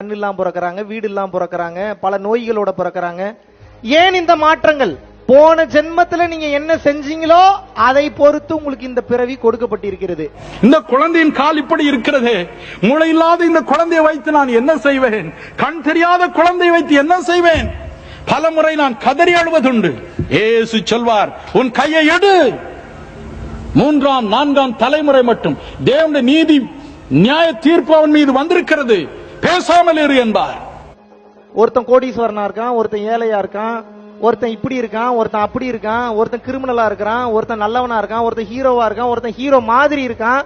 கண் இல்லாம பிறக்கிறாங்க வீடு இல்லாம பிறக்கறாங்க பல நோய்களோட பிறக்கிறாங்க. ஏன் இந்த மாற்றங்கள்? போன ஜென்மத்துல நீங்க என்ன செஞ்சீங்களோ அதை பொறுத்து உங்களுக்கு இந்த பிறவி கொடுக்கப்பட்டிருக்கிறது. இந்த குழந்தையின் கால் இப்படி இருக்கிறது. மூளை இல்லாத இந்த குழந்தையை வைத்து நான் என்ன செய்வேன்? கண் தெரியாத குழந்தையை வைத்து என்ன செய்வேன்? பல முறை நான் கதறி அழுவதுண்டு. ஏசு சொல்வார் உன் கையை எடு. மூன்றாம் நான்காம் தலைமுறை மட்டும். தேவனுடைய நீதி நியாய தீர்ப்பு அவன் மீது வந்திருக்கிறது. பேசாமல் இரு என்பார். ஒருத்தன் கோடீஸ்வரனா இருக்கான் ஒருத்தன் ஏழையா இருக்கான் ஒருத்தன் இப்படி இருக்கான் ஒருத்தன் அப்படி இருக்கான் ஒருத்தன் கிரிமினலா இருக்கிறான் ஒருத்தன் நல்லவனா இருக்கான் ஒருத்தன் ஹீரோவா இருக்கான் ஒருத்தன் ஹீரோ மாதிரி இருக்கான்.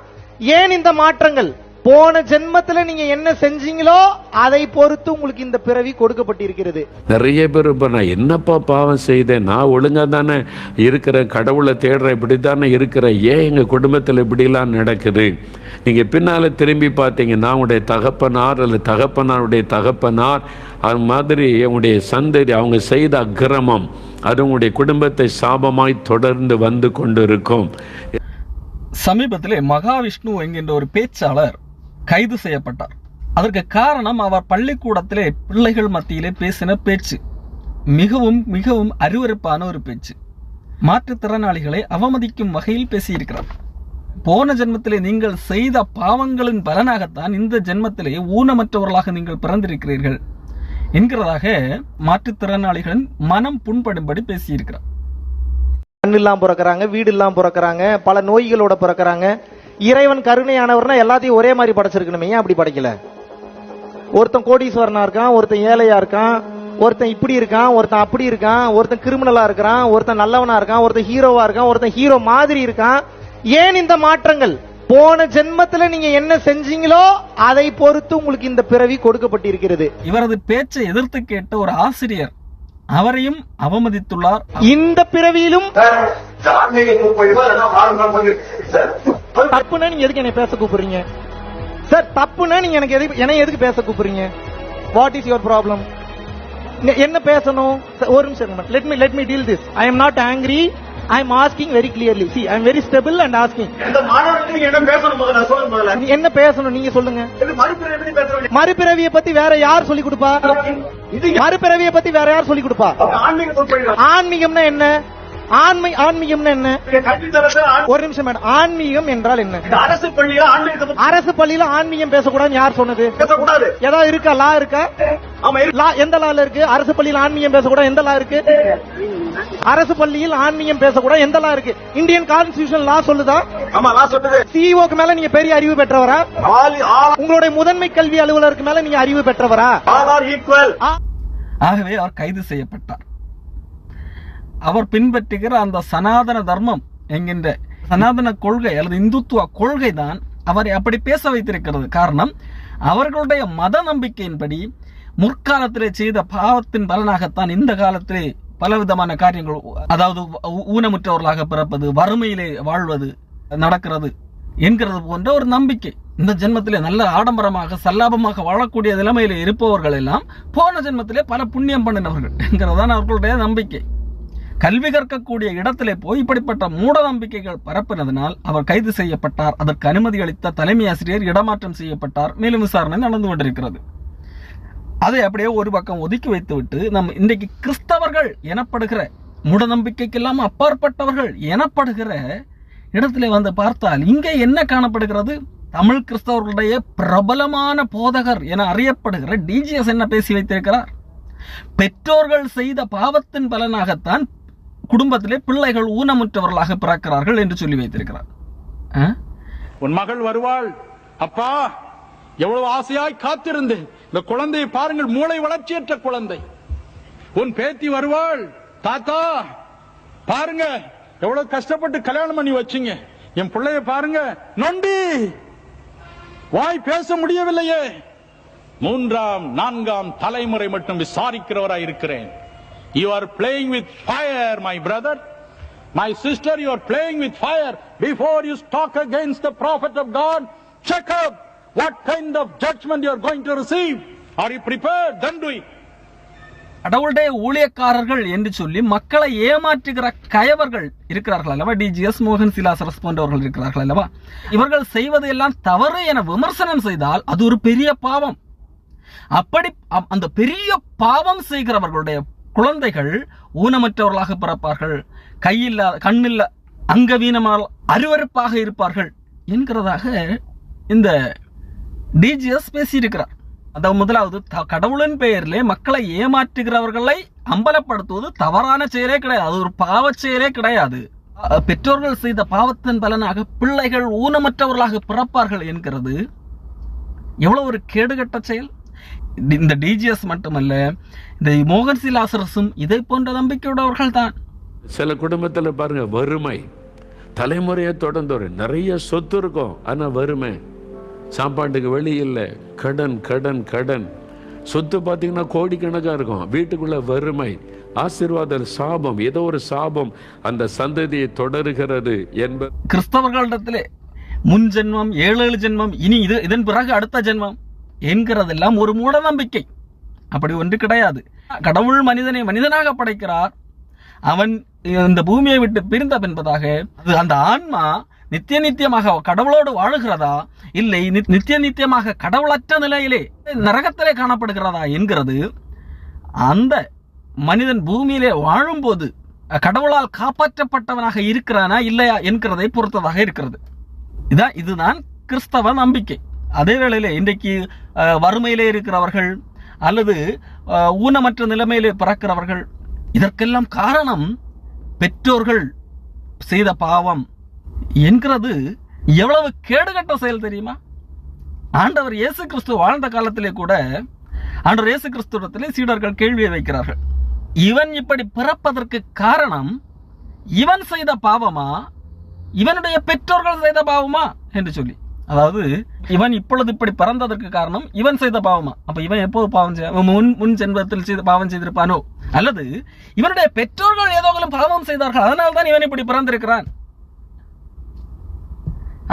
ஏன் இந்த மாற்றங்கள்? போன ஜென்மத்துல நீங்க என்ன செஞ்சீங்களோ அதை பொறுத்து உங்களுக்கு இந்த பிறவி கொடுக்கப்பட்டிருக்கிறது. நிறைய பேர் இப்போ நான் என்னப்பா பாவம் செய்தேன்? நான் ஒழுங்கா தானே இருக்கிறேன் கடவுளை தேடுறேன் இப்படி தானே இருக்கிறேன். ஏன் எங்கள் குடும்பத்தில் இப்படிலாம் நடக்குது? நீங்கள் பின்னால் திரும்பி பார்த்தீங்கன்னா உங்களுடைய தகப்பனார் அல்லது தகப்பனாருடைய தகப்பனார் அது மாதிரி உங்களுடைய சந்ததி அவங்க செய்த அக்கிரமம் அது உங்களுடைய குடும்பத்தை சாபமாய் தொடர்ந்து வந்து கொண்டு இருக்கும் சமீபத்திலே மகாவிஷ்ணு என்கின்ற ஒரு பேச்சாளர் கைது செய்யப்பட்டார். அதற்கு காரணம் அவர் பள்ளிக்கூடத்திலே பிள்ளைகள் மத்தியிலே பேசின பேச்சு. மிகவும் மிகவும் அருவருப்பான ஒரு பேச்சு. மாற்றுத்திறனாளிகளை அவமதிக்கும் வகையில் பேசியிருக்கிறார். போன ஜென்மத்திலே நீங்கள் செய்த பாவங்களின் பலனாகத்தான் இந்த ஜென்மத்திலே ஊனமற்றவர்களாக நீங்கள் பிறந்திருக்கிறீர்கள் என்கிறதாக மாற்றுத்திறனாளிகளின் மனம் புண்படும்படி பேசியிருக்கிறார். கண் இல்லாம பிறக்கறாங்க வீடு இல்லாம பிறக்கறாங்க பல நோய்களோட பிறக்கறாங்க. இறைவன் கருணையானவர்னா எல்லாத்தையும் ஒரே மாதிரி படைச்சிருக்கணுமே. ஏன் அப்படி படைக்கல? ஒருத்தன் கோடீஸ்வரனா இருக்கான் ஒருத்தன் ஏழையா இருக்கான் ஒருத்தன் இப்படி இருக்கான் ஒருத்தன் அப்படி இருக்கான் ஒருத்தன் கிரிமினலா இருக்கிறான் ஒருத்தன் நல்லவனா இருக்கான் ஒருத்தன் ஹீரோவா இருக்கான் ஒருத்தன் ஹீரோ மாதிரி இருக்கான். ஏன் இந்த மாற்றங்கள்? போன ஜென்மத்துல நீங்க என்ன செஞ்சீங்களோ அதை பொறுத்து உங்களுக்கு இந்த பிறவி கொடுக்கப்பட்டிருக்கிறது. இவரது பேச்சை எதிர்த்து கேட்ட ஒரு ஆசிரியர் அவரையும் அவமதித்துள்ளார். இந்த பிறவியிலும் தப்புனா நீங்க எதுக்கு என்னை பேச கூப்பிடுறீங்க? சார் தப்புனா நீங்க எனக்கு எதுக்கு என்னை எதுக்கு பேச கூப்பிடுறீங்க? வாட் இஸ் யுவர் ப்ராப்ளம் என்ன பேசணும்? ஒரு நிமிஷம் let me let me deal this I am not angry I am asking very clearly see I am very stable and asking என்ன பேசணும் நீங்க சொல்லுங்க. மறுபிறவியை பத்தி வேற யார் சொல்லி கொடுப்பா? இது மறுபிறவியை பத்தி வேற யார் சொல்லி கொடுப்பா? ஆன்மீகம்னா என்ன? ஆன்மை ஆன்மீகம்னா என்ன? ஒரு நிமிஷம் மேடம். ஆன்மீகம் என்றால் என்ன? அரசு பள்ளியில பத்தி அரசு பள்ளியில ஆன்மீகம் பேசக்கூடாதுன்னு யார் சொன்னது? பேசக்கூடாது. ஏதாவது இருக்கா? லா இருக்கா? ஆமா இருக்கு. லா எந்த லால இருக்கு? அரசு பள்ளியில் ஆன்மீகம் பேசக்கூடாது. எந்த லா இருக்கு? அரசு பள்ளியில் ஆன்மீகம் பேசக்கூடாது. எந்த லா இருக்கு? இந்தியன் கான்ஸ்டிடியூஷன் லா சொல்லுதா. ஆமா சிஇஓக்கு மேல நீங்க பெரிய அறிவு பெற்றவரா? உங்களுடைய முதன்மை கல்வி அலுவலருக்கு மேல நீங்க அறிவு பெற்றவரா? ஆல் ஆர் ஈக்குவல் ஆகவே அவர் கைது செய்யப்பட்டார். அவர் பின்பற்றுகிற அந்த சனாதன தர்மம் என்கின்ற சனாதன கொள்கை அல்லது இந்துத்துவ கொள்கை தான் அவரை அப்படி பேச வைத்திருக்கிறது. காரணம் அவர்களுடைய மத நம்பிக்கையின்படி முற்காலத்திலே செய்த பாவத்தின் பலனாகத்தான் இந்த காலத்திலே பலவிதமான காரியங்கள் அதாவது ஊனமுற்றவர்களாக பிறப்பது வறுமையிலே வாழ்வது நடக்கிறது என்கிறது போன்ற ஒரு நம்பிக்கை. இந்த ஜென்மத்திலே நல்ல ஆடம்பரமாக சல்லாபமாக வாழக்கூடிய நிலைமையில இருப்பவர்கள் எல்லாம் போன ஜென்மத்திலே பல புண்ணியம் பண்ணினவர்கள் என்கிறதுதான் அவர்களுடைய நம்பிக்கை. கல்வி கற்கக்கூடிய இடத்திலே போய் இப்படிப்பட்ட மூட நம்பிக்கைகள் பரப்பினதனால் அவர் கைது செய்யப்பட்டார். அதற்கு அனுமதி அளித்த தலைமை ஆசிரியர் இடமாற்றம் செய்யப்பட்டார். மேலும் விசாரணை நடந்து கொண்டிருக்கிறது. அதை அப்படியே ஒரு பக்கம் ஒதுக்கி வைத்துவிட்டு நம்ம இன்றைக்கு கிறிஸ்தவர்கள் எனப்படுகிற மூடநம்பிக்கைக்கெல்லாம் அப்பாற்பட்டவர்கள் எனப்படுகிற இடத்திலே வந்து பார்த்தால் இங்கே என்ன காணப்படுகிறது? தமிழ் கிறிஸ்தவர்களுடைய பிரபலமான போதகர் என அறியப்படுகிற டிஜிஎஸ் என்ன பேசி வைத்திருக்கிறார்? பெற்றோர்கள் செய்த பாவத்தின் பலனாகத்தான் குடும்பத்திலே பிள்ளைகள் ஊனமுற்றவர்களாக பிறக்கிறார்கள் என்று சொல்லி வைத்திருக்கிறார். ஆ? உன் மகள் வருவாள். அப்பா எவ்வளவு ஆசையாய் காத்திருந்து இந்த குழந்தையை பாருங்கள் மூளை வளர்ச்சியற்ற குழந்தை. உன் பேத்தி வருவாள். தாத்தா பாருங்க எவ்வளவு கஷ்டப்பட்டு கல்யாணம் பண்ணி வச்சுங்க. என் பிள்ளைய பாருங்க நொண்டி. வாய் பேச முடியவில்லையே. மூன்றாம் நான்காம் தலைமுறை மட்டும் விசாரிக்கிறவராய் இருக்கிறேன். You are playing with fire my brother My sister, you are playing with fire. Before you talk against the prophet of God, check up what kind of judgment you are going to receive. Are you prepared? Then do it. கடவுளுடைய ஊழியக்காரர்கள் என்று சொல்லி மக்களை ஏமாற்றுகிற கயவர்கள் இருக்கிறார்கள் அல்லவா DGS மோகன் C Lazarus போன்றவர்கள் இருக்கிறார்கள் அல்லவா இவர்கள் செய்வது எல்லாம் தவறு என விமர்சனம் செய்தால் அது ஒரு பெரிய பாவம் அப்படி அந்த பெரிய பாவம் செய்கிறவர்களுடைய குழந்தைகள் ஊனமற்றவர்களாக பிறப்பார்கள். கையில்லா கண்ணில்ல அங்கவீனமால் அருவருப்பாக இருப்பார்கள் என்கிறதாக இந்த டிஜிஎஸ் பேசியிருக்கிறார். அதாவது முதலாவது த- கடவுளின் பெயரிலே மக்களை ஏமாற்றுகிறவர்களை அம்பலப்படுத்துவது தவறான செயலே கிடையாது. அது ஒரு பாவச் செயலே கிடையாது. பெற்றோர்கள் செய்த பாவத்தின் பலனாக பிள்ளைகள் ஊனமற்றவர்களாக பிறப்பார்கள் என்கிறது. எவ்வளவு ஒரு கேடுகட்ட செயல். இந்த டிஜிஎஸ் மட்டுமல்ல இந்த மோகன் சிலாசரசும் இதை போன்ற நம்பிக்கையுடையவர்கள் தான். சில குடும்பத்தில் பாருங்க வறுமை. தலைமுறையை தொடர்ந்து வரும் நிறைய சொத்து இருக்கும் ஆனா வறுமை. சாப்பாட்டுக்கு வழி இல்லை. கடன் கடன் கடன். சொத்து பார்த்தீங்கன்னா கோடிக்கணக்காக இருக்கும். வீட்டுக்குள்ள வறுமை ஆசீர்வாதம் சாபம். ஏதோ ஒரு சாபம் அந்த சந்ததியை தொடருகிறது என்பது கிறிஸ்தவர்களிடத்திலே முன் ஜென்மம் ஏழு ஏழு ஜென்மம் இனி இது இதன் பிறகு அடுத்த ஜென்மம். என்கிறதெல்லாம் ஒரு மூட நம்பிக்கை அப்படி ஒன்று கிடையாது. கடவுள் மனிதனை மனிதனாக படைக்கிறார். அவன் இந்த பூமியை விட்டு பிரிந்த பின்பதாக அந்த ஆன்மா நித்திய நித்தியமாக கடவுளோடு வாழுகிறதா? இல்லை நித்திய நித்தியமாக கடவுளற்ற நிலையிலே நரகத்திலே காணப்படுகிறதா என்கிறது? அந்த மனிதன் பூமியிலே வாழும்போது கடவுளால் காப்பாற்றப்பட்டவனாக இருக்கிறானா இல்லையா என்கிறதை பொறுத்ததாக இருக்கிறது. இதான் இதுதான் கிறிஸ்தவ நம்பிக்கை. அதே வேளையில் இன்றைக்கு வறுமையிலே இருக்கிறவர்கள் அல்லது ஊனமற்ற நிலைமையிலே பிறக்கிறவர்கள் இதற்கெல்லாம் காரணம் பெற்றோர்கள் செய்த பாவம் என்கிறது. எவ்வளவு கேடுகட்ட செயல் தெரியுமா? ஆண்டவர் இயேசு கிறிஸ்து வாழ்ந்த காலத்திலே கூட ஆண்டவர் இயேசு கிறிஸ்துவத்திலே சீடர்கள் கேள்வியை வைக்கிறார்கள். இவன் இப்படி பிறப்பதற்கு காரணம் இவன் செய்த பாவமா? இவனுடைய பெற்றோர்கள் செய்த பாவமா? என்று சொல்லி. அதாவது இவன் இப்பொழுது இப்படி பிறந்ததற்கு காரணம் இவன் செய்த பாவமா? அப்ப இவன் எப்போது பாவம் செய்ய அவன் முன் முன் ஜென்மத்தில் செய்த பாவம் செய்திருப்பானோ? அல்லது இவனுடைய பெற்றோர்கள் ஏதோ பாவம் செய்தார்கள் அதனால தான் இவன் இப்படி பிறந்திருக்கிறான்?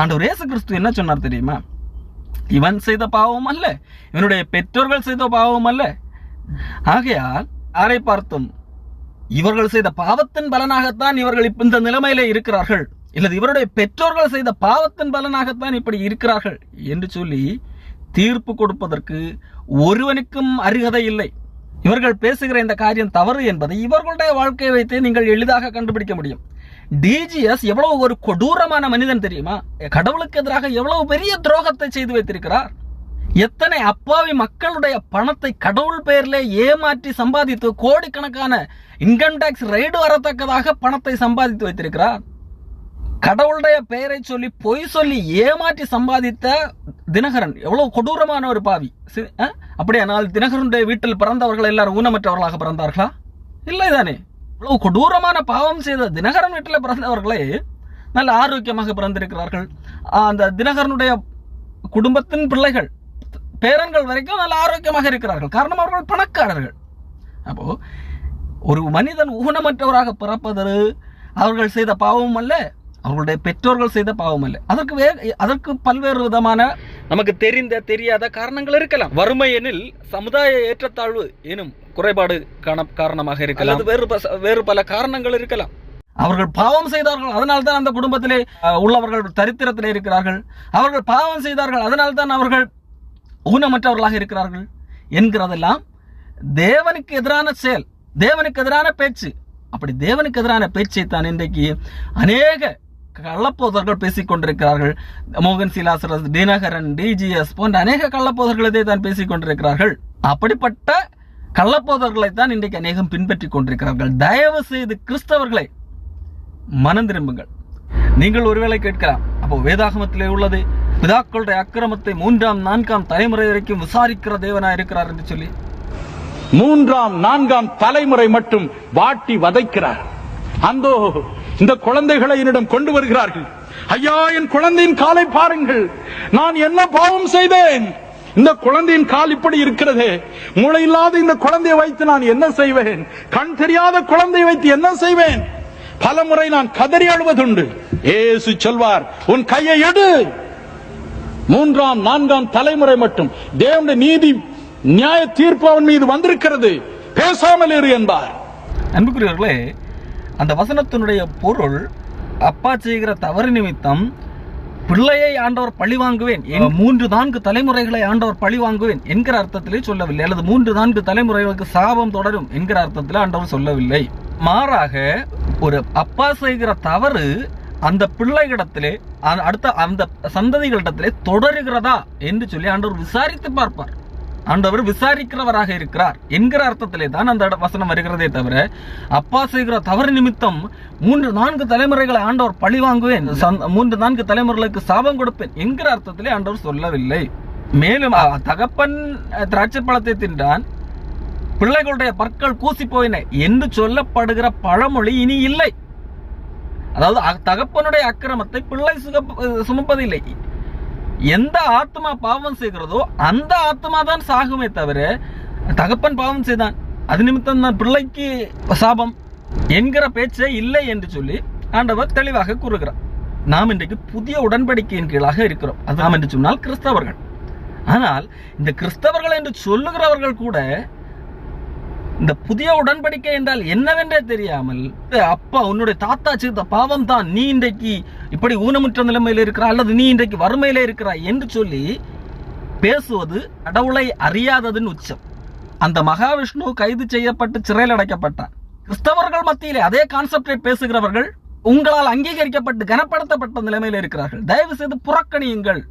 ஆண்டவர் இயேசு கிறிஸ்து என்ன சொன்னார் தெரியுமா? இவன் செய்த பாவம் அல்ல இவனுடைய பெற்றோர்கள் செய்த பாவம் அல்ல. ஆகையால் யாரை பார்த்தும் இவர்கள் செய்த பாவத்தின் பலனாகத்தான் இவர்கள் இப்ப இந்த நிலைமையிலே இருக்கிறார்கள். இல்லது இவருடைய பெற்றோர்கள் செய்த பாவத்தின் பலனாகத்தான் இப்படி இருக்கிறார்கள் என்று சொல்லி தீர்ப்பு கொடுப்பதற்கு ஒருவனுக்கும் அருகதை இல்லை. இவர்கள் பேசுகிற இந்த காரியம் தவறு என்பதை இவர்களுடைய வாழ்க்கையை வைத்து நீங்கள் எளிதாக கண்டுபிடிக்க முடியும். டிஜிஎஸ் எவ்வளவு ஒரு கொடூரமான மனிதன் தெரியுமா? கடவுளுக்கு எதிராக எவ்வளவு பெரிய துரோகத்தை செய்து வைத்திருக்கிறார்? எத்தனை அப்பாவி மக்களுடைய பணத்தை கடவுள் பெயரிலே ஏமாற்றி சம்பாதித்து கோடிக்கணக்கான இன்கம் டேக்ஸ் ரைடு வரத்தக்கதாக பணத்தை சம்பாதித்து வைத்திருக்கிறார்? கடவுளுடைய பெயரை சொல்லி பொய் சொல்லி ஏமாற்றி சம்பாதித்த தினகரன். எவ்வளவு கொடூரமான ஒரு பாவி. சி- அஹ்? அப்படியானால் தினகரனுடைய வீட்டில் பிறந்தவர்கள் எல்லாரும் ஊனமற்றவர்களாக பிறந்தார்களா? இல்லை தானே. இவ்வளவு கொடூரமான பாவம் செய்த தினகரன் வீட்டில் பிறந்தவர்களே நல்ல ஆரோக்கியமாக பிறந்திருக்கிறார்கள். அந்த தினகரனுடைய குடும்பத்தின் பிள்ளைகள் பேரன்கள் வரைக்கும் நல்ல ஆரோக்கியமாக இருக்கிறார்கள். காரணம் அவர்கள் பணக்காரர்கள். அப்போ ஒரு மனிதன் ஊனமற்றவராக பிறப்பது அவர்கள் செய்த பாவமும் அல்ல. அவர்களுடைய பெற்றோர்கள் செய்த பாவம் அல்ல. அதற்கு வே அதற்கு பல்வேறு விதமான நமக்கு தெரிந்த தெரியாத காரணங்கள் இருக்கலாம். வறுமை எனில் சமுதாய ஏற்றத்தாழ்வு எனும் குறைபாடு காண காரணமாக இருக்கலாம். அது வேறு வேறு பல காரணங்கள் இருக்கலாம். அவர்கள் பாவம் செய்தார்கள் அதனால் தான் அந்த குடும்பத்திலே உள்ளவர்கள் தரித்திரத்திலே இருக்கிறார்கள். அவர்கள் பாவம் செய்தார்கள் அதனால் தான் அவர்கள் ஊனமற்றவர்களாக இருக்கிறார்கள் என்கிறதெல்லாம் தேவனுக்கு எதிரான செயல் தேவனுக்கு எதிரான பேச்சு. அப்படி தேவனுக்கு எதிரான பேச்சை தான் இன்றைக்கு அநேக கள்ளப்போதர்கள் பேசிக் கொண்டிருக்கிறார்கள் மோகன் சிலாசரஸ் தினகரன் டிஜிஎஸ் போன்ற அநேக கள்ளப்போதர்களை தான் பேசிக் கொண்டிருக்கிறார்கள் அப்படிப்பட்ட கள்ளப்போதர்களை தான் இன்றைக்கு அநேகம் பின்பற்றிக் கொண்டிருக்கிறார்கள். தயவு செய்து கிறிஸ்தவர்களை மனம் திரும்புங்கள். நீங்கள் ஒருவேளை கேட்கலாம் அப்போ வேதாகமத்திலே உள்ளது பிதாக்களுடைய அக்கிரமத்தை மூன்றாம் நான்காம் தலைமுறை வரைக்கும் விசாரிக்கிற தேவனா இருக்கிறார் என்று சொல்லி. மூன்றாம் நான்காம் தலைமுறை மட்டும் வாட்டி வதைக்கிறார். அந்த இந்த குழந்தைகளை என்னிடம் கொண்டு வருகிறார்கள். ஐயா என் குழந்தையின் காலை பாருங்கள். நான் என்ன பாவம் செய்தேன்? இந்த குழந்தையின் கால் இப்படி இருக்கிறதே. மூளை இல்லாத இந்த குழந்தையை வைத்து நான் என்ன செய்வேன்? கண் தெரியாத குழந்தையை வைத்து என்ன செய்வேன்? பல முறை நான் கதறி அழுவதுண்டு. ஏசு சொல்வார் உன் கையை எடு. மூன்றாம் நான்காம் தலைமுறை மட்டும். தேவனுடைய நீதி நியாய தீர்ப்பு அவன் மீது வந்திருக்கிறது. பேசாமல் இரு என்பார். அன்புக்குரியவர்களே அந்த வசனத்தினுடைய பொருள் அப்பா செய்கிற தவறு நிமித்தம் பிள்ளையை ஆண்டவர் பழி வாங்குவேன் மூன்று நான்கு தலைமுறைகளை ஆண்டவர் பழி வாங்குவேன் என்கிற அர்த்தத்திலே சொல்லவில்லை. அல்லது மூன்று நான்கு தலைமுறைகளுக்கு சாபம் தொடரும் என்கிற அர்த்தத்திலே ஆண்டவர் சொல்லவில்லை. மாறாக ஒரு அப்பா செய்கிற தவறு அந்த பிள்ளைகளிடத்திலே அடுத்த அந்த சந்ததிகளிடத்திலே தொடருகிறதா என்று சொல்லி ஆண்டவர் விசாரித்து பார்ப்பார். ஆண்டவர் விசாரிக்கிறவராக இருக்கிறார் என்கிற அர்த்தத்திலே தான் அந்த வசனம் வருகிறதே தவிர அப்பா செய்கிற தவறு நிமித்தம் மூன்று நான்கு தலைமுறைகளை ஆண்டவர் பழி வாங்குவேன் மூன்று நான்கு தலைமுறைகளுக்கு சாபம் கொடுப்பேன் என்கிற அர்த்தத்திலே ஆண்டவர் சொல்லவில்லை. மேலும் தகப்பன் திராட்சை பழத்தை தின்றான் பிள்ளைகளுடைய பற்கள் கூசி போயின என்று சொல்லப்படுகிற பழமொழி இனி இல்லை. அதாவது அ- தகப்பனுடைய அக்கிரமத்தை பிள்ளை சுக சுமப்பதில்லை. எந்த ஆத்மா பாவம் செய்கிறதோ அந்த ஆத்மா தான் சாகுமே தவிர தகப்பன் பாவம் செய்தான். அது நிமித்தம் தான் பிள்ளைக்கு சாபம் என்கிற பேச்சே இல்லை என்று சொல்லி ஆண்டவர் தெளிவாக கூறுகிறார். நாம் இன்றைக்கு புதிய உடன்படிக்கையின் கீழாக இருக்கிறோம். அது நாம் என்று சொன்னால் கிறிஸ்தவர்கள். ஆனால் இந்த கிறிஸ்தவர்கள் என்று சொல்லுகிறவர்கள் கூட இந்த புதிய உடன்படிக்கை என்றால் என்னவென்றே தெரியாமல் அப்பா உன்னுடைய தாத்தா செய்த பாவம் தான் நீ இன்றைக்கு இப்படி ஊனமுற்ற நிலைமையில் இருக்கிறாய் அல்லது நீ இன்றைக்கு வறுமையில இருக்கிறாய்? என்று சொல்லி பேசுவது கடவுளை அறியாததின் உச்சம். அந்த மகாவிஷ்ணு கைது செய்யப்பட்டு சிறையில் அடைக்கப்பட்டார். கிறிஸ்தவர்கள் மத்தியிலே அதே கான்செப்டை பேசுகிறவர்கள் உங்களால் அங்கீகரிக்கப்பட்டு கனப்படுத்தப்பட்ட நிலைமையில் இருக்கிறார்கள். தயவு செய்து புறக்கணியுங்கள்.